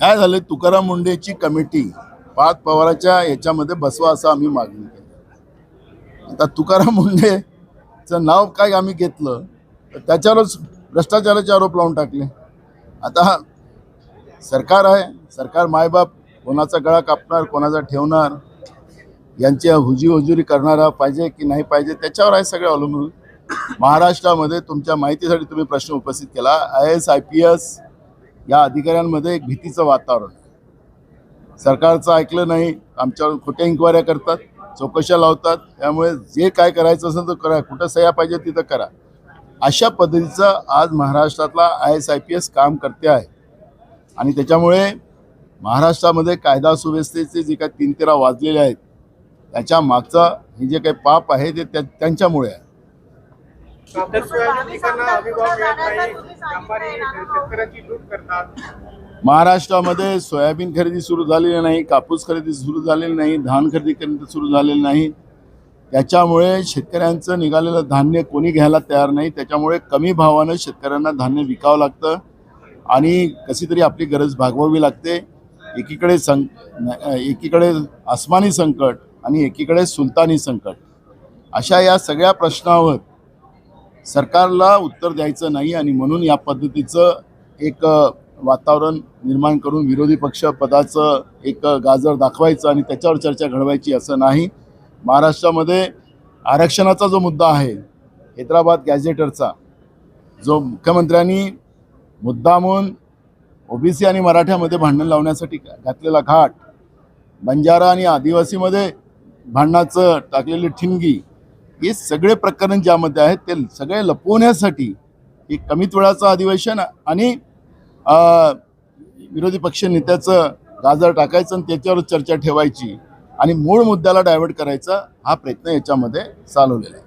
काय झालं? तुकाराम मुंडेची कमिटी पाच पवाराच्या याच्यामध्ये बसवा असं आम्ही मागणी केली. आता तुकाराम मुंडेचं नाव काय आम्ही घेतलं तर त्याच्यावरच भ्रष्टाचाराचे आरोप लावून टाकले. आता सरकार आहे सरकार मायबाप कोणाचा गळा कापणार कोणाचा ठेवणार यांची हुजी हुजुरी करणारा पाहिजे की नाही पाहिजे त्याच्यावर आहे सगळं अवलंबून. महाराष्ट्रामध्ये तुमच्या माहितीसाठी तुम्ही प्रश्न उपस्थित केला. I S I P S या अधिकाऱ्यांमध्ये एक भीतीचं वातावरण. आहे. सरकारचं ऐकलं नाही आमच्यावर खोट्या इन्क्वायऱ्या करतात चौकशा लावतात त्यामुळे जे काय करायचं असेल तर करा कुठं सह्या पाहिजे तिथं करा. अशा पद्धतीचं आज महाराष्ट्रातला I S I P S काम करते आहे. आणि त्याच्यामुळे महाराष्ट्रामध्ये कायदा सुव्यवस्थेचे जे काही तीन तेरा वाजलेले आहेत त्याच्या मागचं हे जे काही पाप आहे ते त्या- त्यांच्यामुळे आहे. महाराष्ट्रामध्ये सोयाबीन खरेदी सुरू झालेली नाही कापूस खरेदी सुरू झालेली नाही धान खरेदी खरेदी सुरू झालेली नाही. त्याच्यामुळे शेतकऱ्यांचं निघालेलं धान्य कोणी घ्यायला तयार नाही. त्याच्यामुळे कमी भावानं शेतकऱ्यांना धान्य विकावं लागतं आणि कशी तरी आपली गरज भागवावी लागते. एकीकडे सं एकीकडे आसमानी संकट आणि एकीकडे सुलतानी संकट. अशा या सगळ्या प्रश्नावर सरकारला उत्तर द्यायचं नाही आणि म्हणून या पद्धतीचं एक वातावरण निर्माण करून विरोधी पक्ष पदाचं एक गाजर दाखवायचं आणि त्याच्यावर चर्चा घडवायची असं नाही. महाराष्ट्रामध्ये आरक्षणाचा जो मुद्दा आहे हैदराबाद गॅझेटरचा जो मुख्यमंत्र्यांनी मुद्दामून ओबीसी आणि मराठ्यामध्ये भांडण लावण्यासाठी घातलेला घाट बंजारा आणि आदिवासीमध्ये भांडणाचं टाकलेली ठिणगी हे सगळे प्रकरण ज्यामध्ये आहेत ते सगळे लपवण्यासाठी हे कमीत वेळाचं अधिवेशन आणि विरोधी पक्ष नेत्याचं गाजर टाकायचं आणि त्याच्यावर चर्चा ठेवायची आणि मूळ मुद्द्याला डायव्हर्ट करायचा हा प्रयत्न याच्यामध्ये चालवलेला आहे.